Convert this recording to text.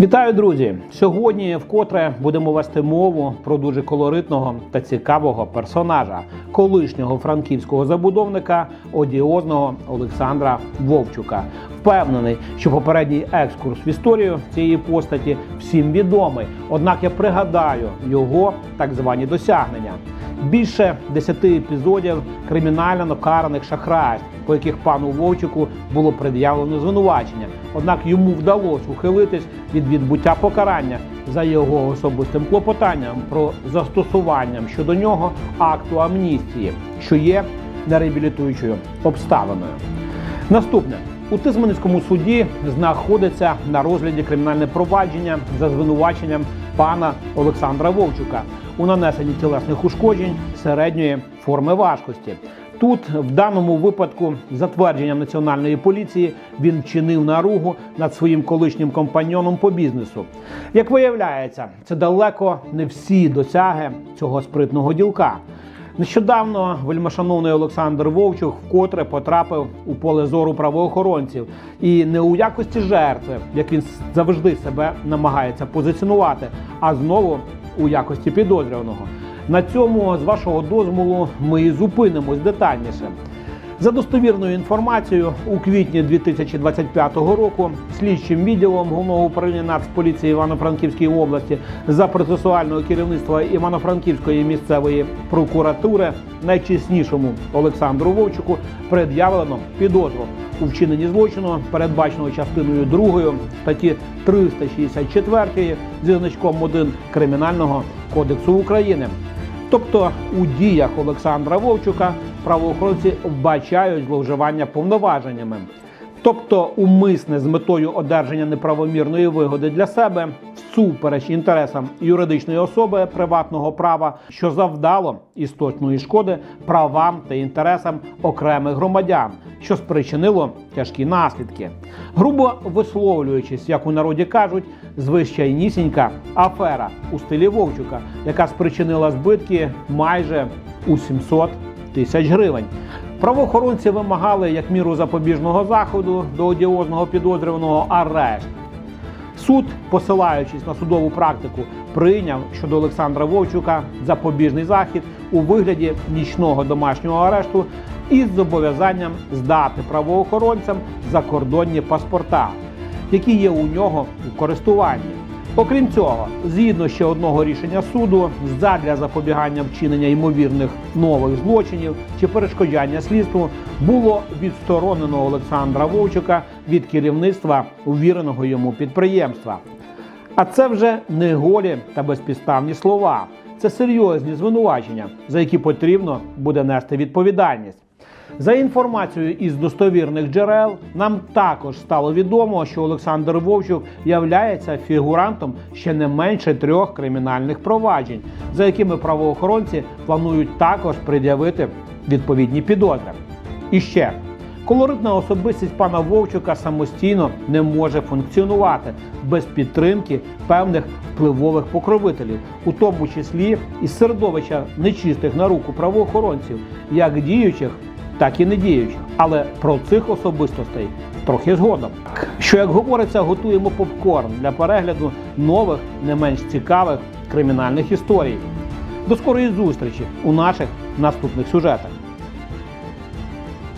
Вітаю, друзі! Сьогодні вкотре будемо вести мову про дуже колоритного та цікавого персонажа, колишнього франківського забудовника одіозного Олександра Вовчука. Впевнений, що попередній екскурс в історію цієї постаті всім відомий. Однак я пригадаю його так звані досягнення. Більше десяти епізодів кримінально накараних шахрайств, по яких пану Вовчуку було пред'явлено звинувачення. Однак йому вдалося ухилитись від відбуття покарання за його особистим клопотанням про застосуванням щодо нього акту амністії, що є нереабілітуючою обставиною. Наступне у Тисменницькому суді знаходиться на розгляді кримінальне провадження за звинуваченням пана Олександра Вовчука у нанесенні тілесних ушкоджень середньої форми важкості. Тут, в даному випадку, за твердженням національної поліції, він вчинив наругу над своїм колишнім компаньоном по бізнесу. Як виявляється, це далеко не всі досяги цього спритного ділка. Нещодавно вельмашановний Олександр Вовчук вкотре потрапив у поле зору правоохоронців і не у якості жертви, як він завжди себе намагається позиціонувати, а знову у якості підозрюваного. На цьому, з вашого дозволу, ми і зупинимось детальніше. За достовірною інформацією, у квітні 2025 року слідчим відділом головного управління Нацполіції Івано-Франківської області за процесуального керівництва Івано-Франківської місцевої прокуратури найчеснішому Олександру Вовчуку пред'явлено підозру у вчиненні злочину, передбаченого частиною 2 статті 364 зі значком 1 Кримінального кодексу України. Тобто у діях Олександра Вовчука правоохоронці вбачають зловживання повноваженнями, тобто умисне з метою одержання неправомірної вигоди для себе всупереч інтересам юридичної особи приватного права, що завдало істотної шкоди правам та інтересам окремих громадян, що спричинило тяжкі наслідки, грубо висловлюючись, як у народі кажуть, звичайнісінька афера у стилі Вовчука, яка спричинила збитки майже у 700 тисяч гривень. Правоохоронці вимагали як міру запобіжного заходу до одіозного підозрюваного арешт. Суд, посилаючись на судову практику, прийняв щодо Олександра Вовчука запобіжний захід у вигляді нічного домашнього арешту із зобов'язанням здати правоохоронцям закордонні паспорта, які є у нього у користуванні. Окрім цього, згідно ще одного рішення суду, задля запобігання вчинення ймовірних нових злочинів чи перешкоджання слідству було відсторонено Олександра Вовчука від керівництва увіреного йому підприємства. А це вже не голі та безпідставні слова. Це серйозні звинувачення, за які потрібно буде нести відповідальність. За інформацією із достовірних джерел, нам також стало відомо, що Олександр Вовчук являється фігурантом ще не менше трьох кримінальних проваджень, за якими правоохоронці планують також пред'явити відповідні підозри. І ще колоритна особистість пана Вовчука самостійно не може функціонувати без підтримки певних впливових покровителів, у тому числі із середовища нечистих на руку правоохоронців, як діючих так і не діючих. Але про цих особистостей трохи згодом. Що як говориться, готуємо попкорн для перегляду нових, не менш цікавих кримінальних історій. До скорої зустрічі у наших наступних сюжетах.